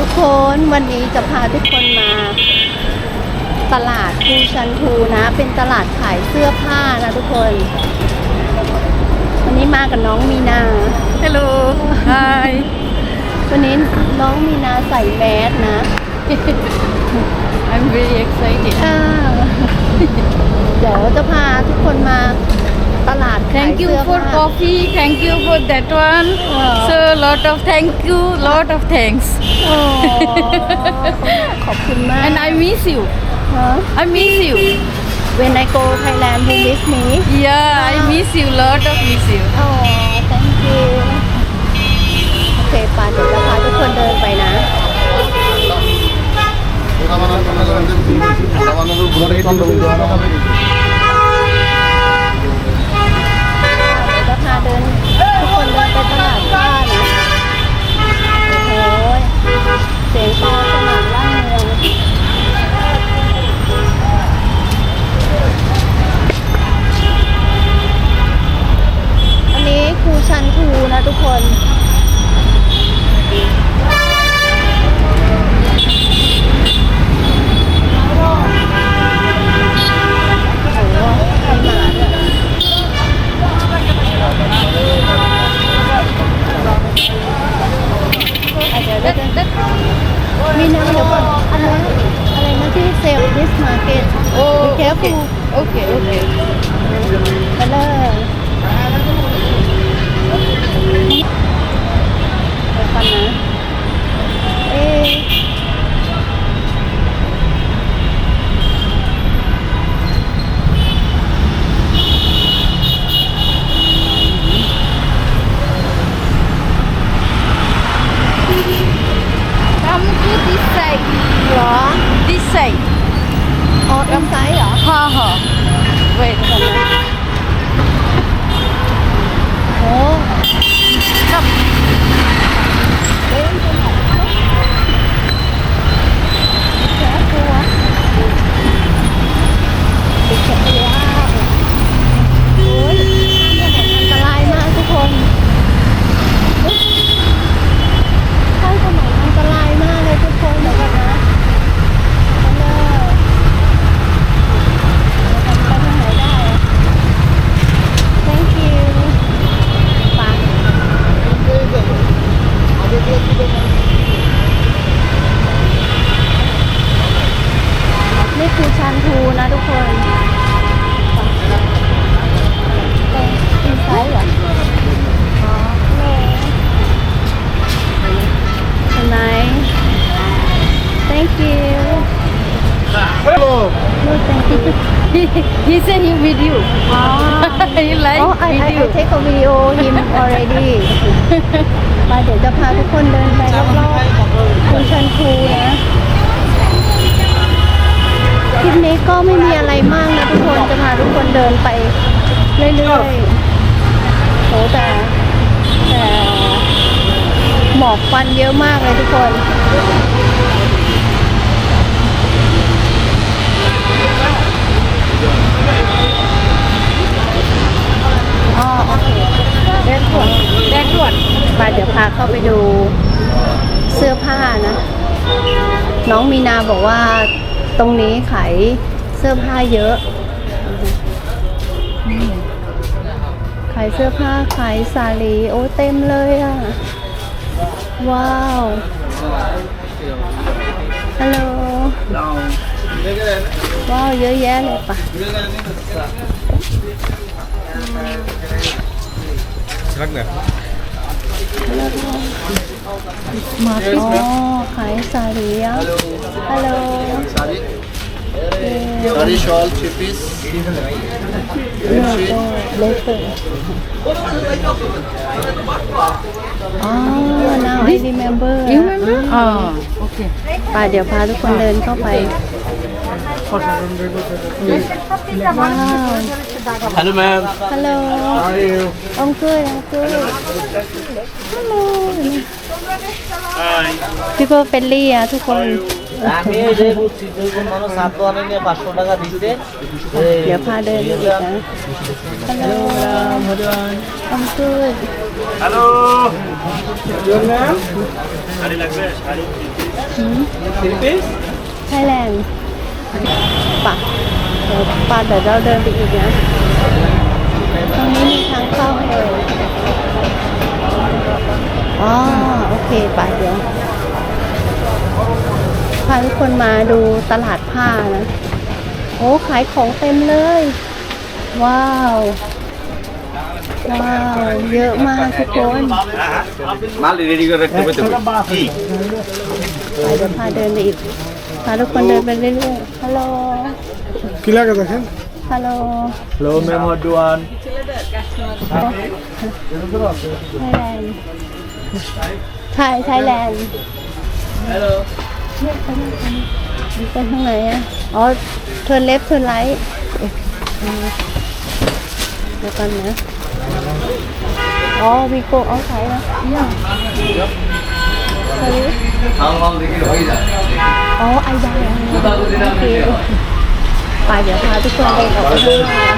ทุกคนวันนี้จะพาทุกคนมาตลาดคูชันทูนะ เป็นตลาดขายเสื้อผ้านะทุกคน วันนี้มากับน้องมีนา Hello. Hi. วันนี้น้องมีนาใส่แมสนะ I'm very excited. ค่ะเดี๋ยวจะพาทุกคนมา ตลาดขาย Thank you เสื้อ for ผ้า coffee. Thank you for that one. Wow. So lot of thank you, lot of thanks. โอ้ขอบคุณมาก And I miss you. ฮะ I miss you. When I go Thailand you miss me Yeah, I miss you. Lot of miss you. อ๋อ thank you โอเคป่าเดี๋ยวจะพาทุกคนเดินไปนะเดี๋ยวจะพา เดินทุกคนเดินไปตลาดบ้านโอ้โหเสียงปลาสนั่นลั่นเมืองอันนี้ครูชันทูนะทุกคน โอ้โหใครมาด้วยอะเดี๋ยวเดี๋ยวเดี๋ยว มีนะเดี๋ยวก่อนอะไรนะอะไรนะที่เซลล์ดิสมาร์เก็ต Oh, Be careful. Okay, okay. มาเลยเดี๋ยวก่อนนะเอ๊ะ Come to this side. เหรอ This side. อ๋อทางซ้ายเหรอ Ha ha. Wait. ก่อนนะโอ้ Come. เล่นตรงไหนแค่ตัวติดแขนยาวโอ้ยเนี่ยอันตรายมากทุกคนเฮ้ยใช่ถนนอันตรายมากเลยทุกคนเดี๋ยวก่อนนะไปเลยเดี๋ยวกันไปทางไหนได้อะ thank you ไป นี่คือชันทูนะทุกคนไปอินไซด์เหรออ๋อเห็นไหม thank you Hello. no thank you He, he said he with you. อ๋อ you like oh I I I video? take a video him already มาเดี๋ยวจะพาทุกคนเดินไปรอบๆคุณชั ก็ไม่มีอะไรมากนะทุกคนจะพาทุกคนเดินไปเรื่อยๆโหแต่แต่หมอกควันเยอะมากเลยทุกคนอ๋อโอเคเดินด่วนเดินด่วนไปเดี๋ยวพาเข้าไปดูเสื้อผ้านะ น้องมีนาบอกว่าตรงนี้ขาย เสื้อผ้าเยอะอืมขายเสื้อผ้า ขายสาลีโอ้เต็มเลยอะ ว้าว ฮัลโหลว้าวเยอะแยะเลยปะ Ragnar. อ๋อขายสาลีอะฮัลโหล Sorry, shawl, three piece. เลเซอร์อ๋อ now I remember You remember? Oh, okay. ไปเดี๋ยวพาทุกคนเดินเข้าไปว้าว Hello, ma'am. ฮัลโหล How are you? องเกยองเกยฮัลโหล Hi. people friendly อะทุกคน আমি এই যে বুঝছি যেরকম মানুষ ছাত্র আনে নিয়ে পাঁচশো টাকা দিতে ইয়ে হ্যালো। শাড়ি লাগবে? শাড়ি। থাইল্যান্ড পা পা দাদা দাদা দিকে যান তখন খান খাও হ্যাঁ ওকে পা যাও วป่ะเดี๋ยวเราเดินไปอีกนะ ตรงนี้มีทางเข้าให้เลยอ๋อ โอเคป่ะเดี๋ยว พาทุกคนมาดูตลาดผ้านะ โอ้ ขายของเต็มเลย ว้าว ว้าว เยอะมากทุกคน মাল রেডি করে রাখতে হবে তো কিไปเดี๋ยวพาเดินไปอีก พาทุกคนเดินไปเรื่อยๆ ฮัลโหล কি লাগে দেখেনฮัลโหล হ্যালো ম্যাম হডওয়ানไทยแลนด์ไทยไทยแลนด์ มีเป็นข้างไหนอะ อ๋อ เทิร์นเล็บเทิร์นไลท์เดี๋ยวกันนะ อ๋อวีโก้เอาใช้นะเยี่ยอ๋อไอดาโอเคไปเดี๋ยวพาทุกคนไปออกไปดูนะ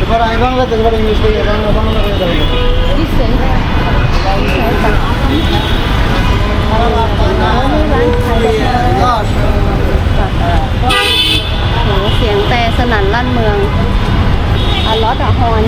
হয়ে যায় তো এই জায়গায় এবার আমি বাংলাতে এবার ইংলিশ বলি বাংলা বাংলা করে দেবোที่เสียงใช้ตังค์อ๋อนี่ร้านขายดอกไม้โหเสียงแต่สนั่นลั่นเมืองอะลอดอะฮอน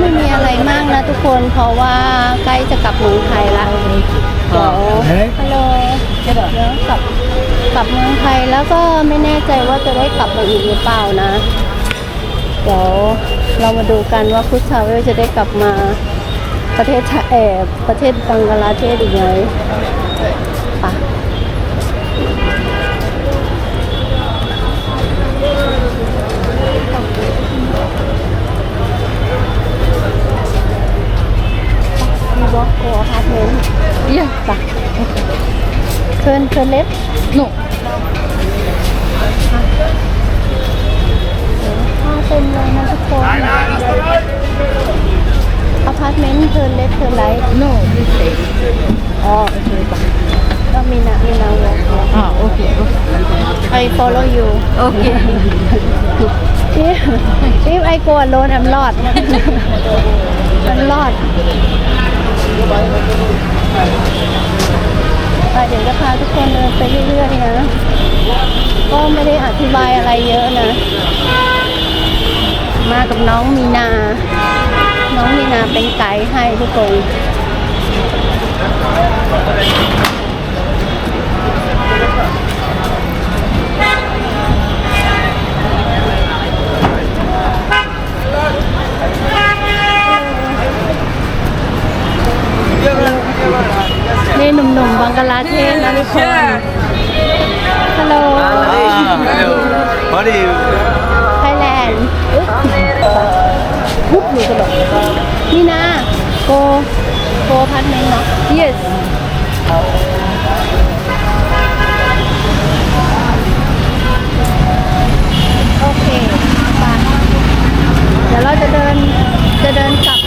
ไม่มีอะไรมากนะทุกคนเพราะว่าใกล้จะกลับเมืองไทยละเดี๋ยวฮัลโหลเดี๋ยวกลับกลับเมืองไทยแล้วก็ไม่แน่ใจว่าจะได้กลับมาอีกหรือเปล่านะเดี๋ยวเรามาดูกันว่าพุทธาเวลจะได้กลับมาประเทศไทยเออประเทศบังกลาเทศอีกไหม วอล์กโกอพาร์ทเมนต์ Yeah. ปะเชิญเชิญเล็บ No. ผ้าเต็มเลยนะทุกคนอพาร์ตเมนต์เทิร์นเล็กเทิร์นไลท์ No, this day. อ๋อโอเคป่ะก็มีนะมีนาวอล์ก Ah, okay. okay. I follow you Okay. if if I go alone I'm lost I'm lost ไป เดี๋ยวจะพาทุกคนเดินไปเรื่อยๆนะ ก็ไม่ได้อธิบายอะไรเยอะนะ มากับน้องมีนา น้องมีนาเป็นไกด์ให้ทุกคน นี่หนุ่มๆบังกลาเทศนะทุกคน ฮัลโหล What are you? ไทยแลนด์ปุ๊บหนูกระโดดนี่นะโกโกพัทเมนเนาะ Yes. โอเคไปเดี๋ยวเราจะเดินจะเดินกลับ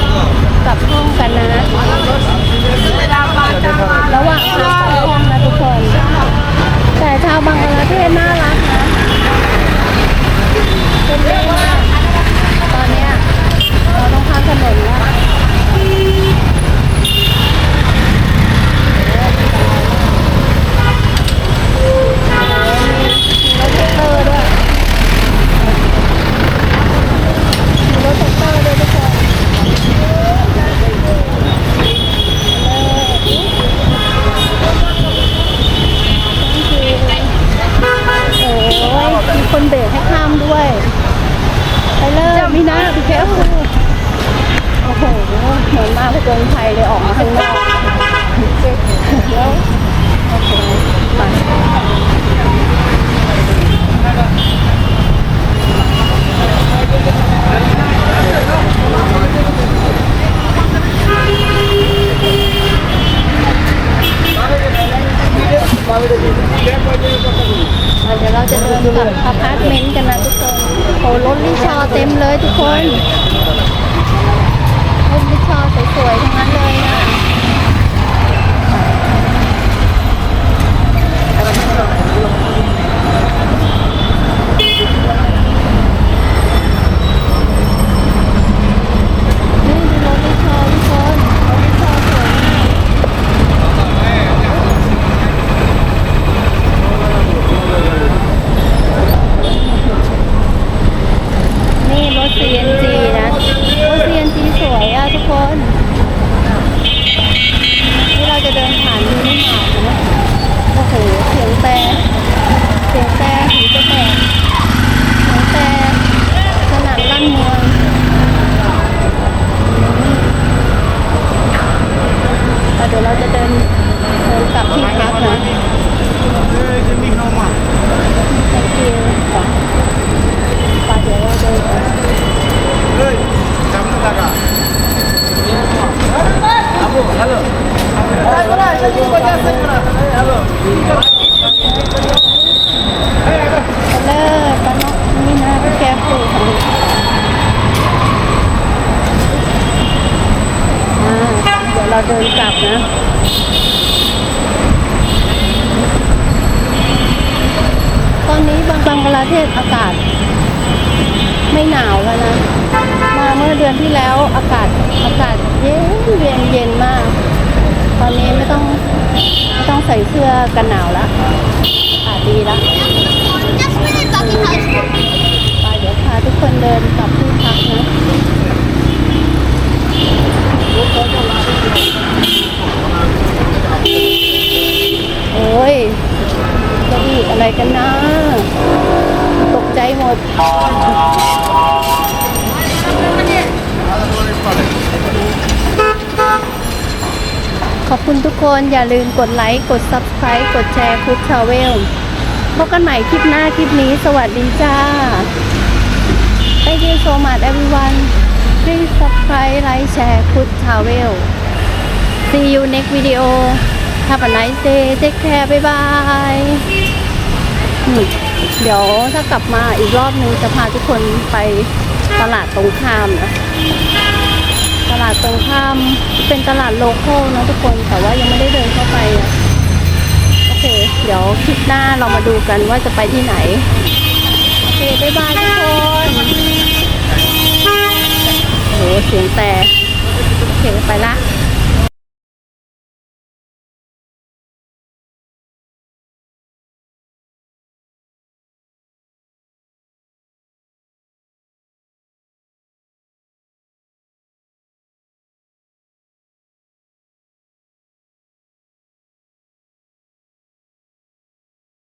นี้บางบังกลาเทศอากาศ ไม่หนาวแล้วนะ มาเมื่อเดือนที่แล้วอากาศอากาศเย็นเย็นเย็นมาก ตอนนี้ไม่ต้องไม่ต้องใส่เสื้อกันหนาวแล้วอากาศดีแล้วไปเดี๋ยวพาทุกคนเดินกลับที่พักนะโอ้ยจะอีอะไรกันนะ หมดขอบคุณทุกคนอย่าลืมกดไลค์ กด Subscribe กดแชร์คุดทราเวลพบกันใหม่คลิปหน้าคลิปนี้ สวัสดีจ้า Thank you so much everyone please subscribe like share good travel see you next video have a nice day take care bye bye อืม เดี๋ยวถ้ากลับมาอีกรอบนึงจะพาทุกคนไปตลาดตรงข้ามนะตลาดตรงข้ามเป็นตลาดโลคอลนะทุกคนแต่ว่ายังไม่ได้เดินเข้าไปอะโอเค เดี๋ยวคลิปหน้าเรามาดูกันว่าจะไปที่ไหนโอเคบ๊ายบายทุกคนโอ้โหเสียงแต่โอเคไปละ